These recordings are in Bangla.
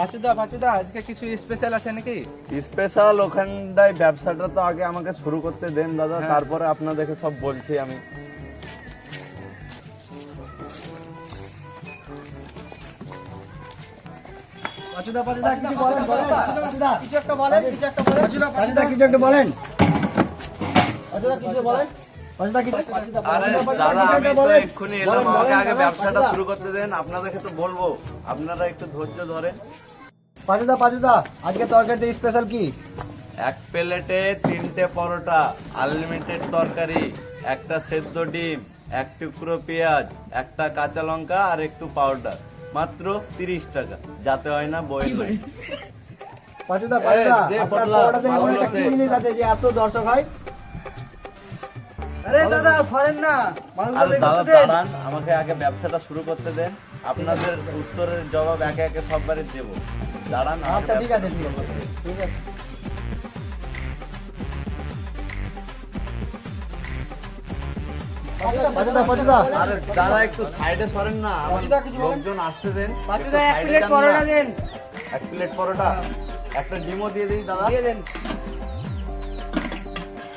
পাচুদা পাচুদা আজকে কিছু স্পেশাল আছে নাকি? স্পেশাল ওখানটায় ব্যবসাটা তো আগে আমাকে শুরু করতে দেন দাদা হ্যাঁ। তারপরে আপনাদেরকে সব বলছি আমি। পাঁচুদা কিছু বলেন বলেন। কিছু একটা বলেন কিছু একটা বলেন। কিছু একটা বলেন। কিছু বলেন। পাঁচুদা কিছু আরে পাঁচুদা, দাদা কিছু আমি একটা তো বলেন। এক্ষুনি বলেন, এলাম আমাকে বলেন, আগে দাদা, ব্যবসাটা শুরু করতে দেন আপনাদেরকে তো বলব। আপনারা একটু ধৈর্য ধরেন। পাঁচুদা পাঁচুদা আজকে তরকারিতে স্পেশাল কি? এক প্লেটে তিনটে পরোটা আনলিমিটেড তরকারি একটা সেদ্ধ ডিম এক টুকরো পেঁয়াজ একটা কাঁচা লঙ্কা আর একটু পাউডার মাত্র তিরিশ টাকা। যাতে হয় না বই নাই। পাঁচুদা পাঁচুদা আপনার পরোটাতে এমন একটা জিনিস আছে যে এত দর্শক হয়? আরে দাদা সরেন না। আর দাদা দাঁড়ান আমাকে আগে ব্যবসাটা শুরু করতে দেন। আপনাদের উত্তরের জবাব একে একে সববারই দেবো। দাঁড়ান আচ্ছা ঠিক আছে ঠিক আছে ঠিক আছে। পাঁচুদা পাঁচুদা আরে দাদা একটু সাইডে সরেন না? লোকজন আসতে দেন। এক প্লেট পরোটা দেন। এক প্লেট পরোটা। একটা ডিমও দিয়ে দিই দাদা। দিয়ে দেন।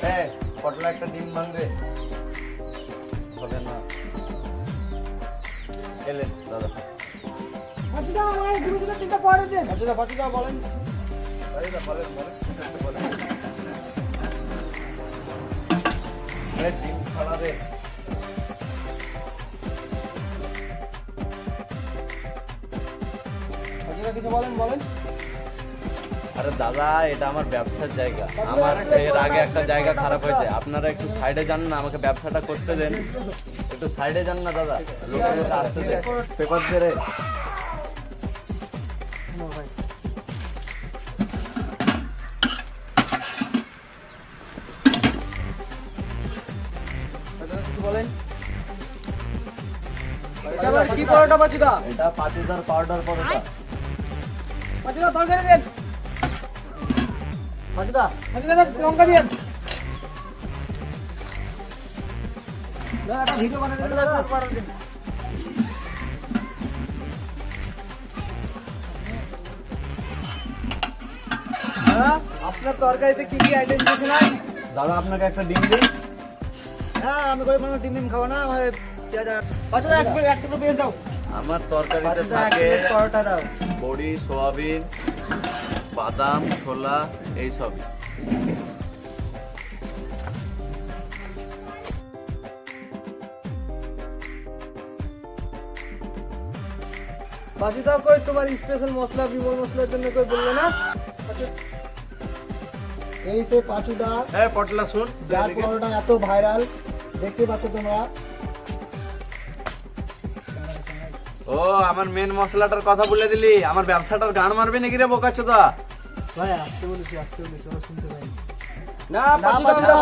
হ্যাঁ। পটলা একটা ডিম ভাঙবে? হবে না। এলেন দাদা। পাঁচুদা আমার দুটো দুটো তিনটা পরোটা দেন পাঁচুদা পাঁচুদা বলেন। বলেন বলেন বলেন বলেন। আরে ডিম ছাড়া রে। পাঁচুদা কিছু বলেন বলেন। আরে দাদা এটা আমার ব্যবসার জায়গা। আমার এর আগে একটা জায়গা খারাপ হয়েছে। আপনারা একটু সাইডে যান না আমাকে ব্যবসাটা করতে দেন। একটু সাইডে যান না দাদা। লোকে লোকে আসতে দেন। পেপার ছেড়ে। বলেন কি পরোটা পাঁচুদা এটা পাতিদার পাউডার পরোটা। পাঁচুদা তরকারি দেন। পাঁচুদা পাঁচুদা লঙ্কা দেন না একটা ভিডিও বানাতে দেন হ্যাঁ আপনার তরকারিতে কি কি আইটেম দিয়েছে না দাদা আপনাকে একটা ডিম দিন হ্যাঁ আমি করে কোনো ডিম ডিম খাব না আমার পেঁয়াজ আর- পাঁচুদা এক প্লেট এক পেঁয়াজ দাও। আমার তরকারিতে থাকে পরোটা দাও। বড়ি সোয়াবিন। বাদাম ছোলা এইসবই। পাঁচুদা কই তোমার স্পেশাল মশলা বিমল মশলার জন্য কই বললে না? এই সে পাঁচুদা হ্যাঁ পটলা শুন। যার পরোটা এত ভাইরাল দেখতে পাচ্ছ তোমরা। ও আমার মেন মশলাটার কথা বলে দিলি। আমার ব্যবসাটার গান মারবি নাকি রে বোকা চোদা ভাই আসতে বলেছি আসতে বলেছি ওরা শুনতে পাই না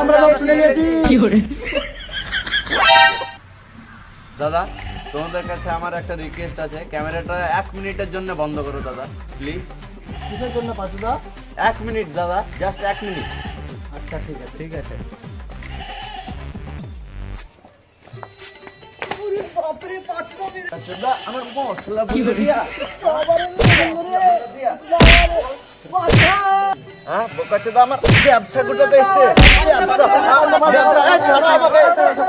আমরা লোক শুনে নিয়েছি। দাদা তোমাদের কাছে আমার একটা রিকোয়েস্ট আছে। ক্যামেরাটা এক মিনিটের জন্য বন্ধ করো দাদা প্লিজ কিসের জন্য পাঁচুদা এক মিনিট দাদা জাস্ট এক মিনিট। আচ্ছা ঠিক আছে ঠিক আছে। চোদা আমার মশলা বুঝে দিয়া হ্যাঁ বোকা চোদা আমার ব্যবসা গুটাতে এসছে ব্যবসা, আমার ব্যবসা, এই ছাড়ো আমাকে,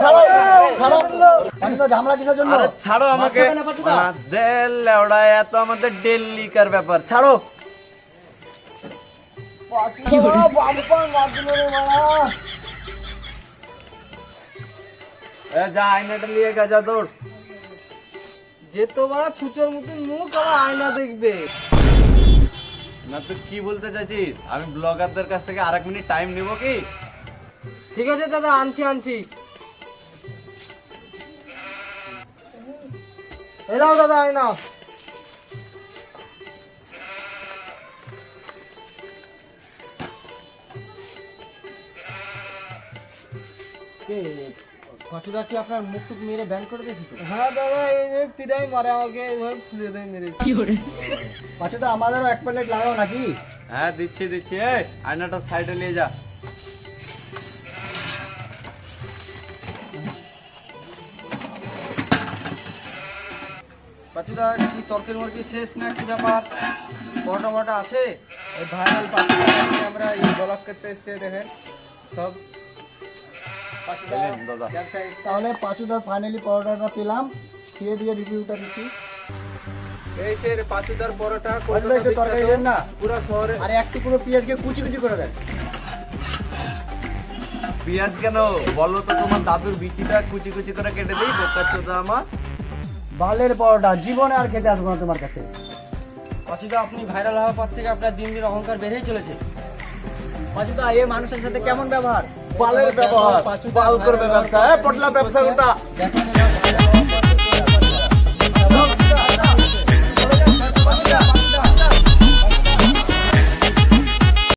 ছাড়ো, ছাড়ো। পাঁচুদা ঝামেলা কিসের জন্য আরে ছাড়ো আমাকে বাচ্চা পেলে বাচ্চা। আমাদের লেওড়া এত আমাদের ডেলিকার ব্যাপার ছাড়ো এ যা আয়নাটা নিয়ে গেছা তোর যে তোমার ছুচোর মতন মুখ আমার আয়না দেখবে। না তুই কি বলতে চাইছিস? আমি ব্লগারদের কাছ থেকে আর এক মিনিট টাইম নিব কি? ঠিক আছে দাদা আনছি আনছি। এলাও দাদা আয়না কতটা কি আপনার মুখ টুক মেরে ব্যান করে দিয়েছি তো? হ্যাঁ দাদা এই পিদাই মারে আমাকে এইভাবে ফুলে দেয় মেরে পাঁচটা আমাদেরও এক প্লেট লাগাও নাকি? হ্যাঁ দিচ্ছি দিচ্ছি এই আয়নাটা সাইডে নিয়ে যা। পাচুদা কি তরকারি মুরগি শেষ না কি ব্যাপার? পরোটা মরোটা আছে? এই ভাইরাল পাচুদা আমরা এই ব্লগ করতে এসছে দেখেন। সব তাহলে পাঁচুদার ফাইনালি পরোটাটা পেলাম। খেয়ে দিয়ে রিভিউটা দিচ্ছি এই সে পাচুদার পরোটা তরকারি দেন না। পুরো শহরে আর টুকরো পেঁয়াজকে কুচি কুচি করে দেন। পেঁয়াজ কেন? বলো তো তোমার দাদুর বিচিটা কুচি কুচি করে কেটে দিই চোদা আমার। বালের পরোটা জীবনে আর খেতে আসব না তোমার কাছে। পাচুদা আপনি ভাইরাল হওয়ার পর থেকে আপনার দিন দিন অহংকার বেড়েই চলেছে। পাঁচুদা এ মানুষের সাথে কেমন ব্যবহার? বালের ব্যবহার বাল করবে ব্যবসা। এ পটলা ব্যবসা ওটা দেখেন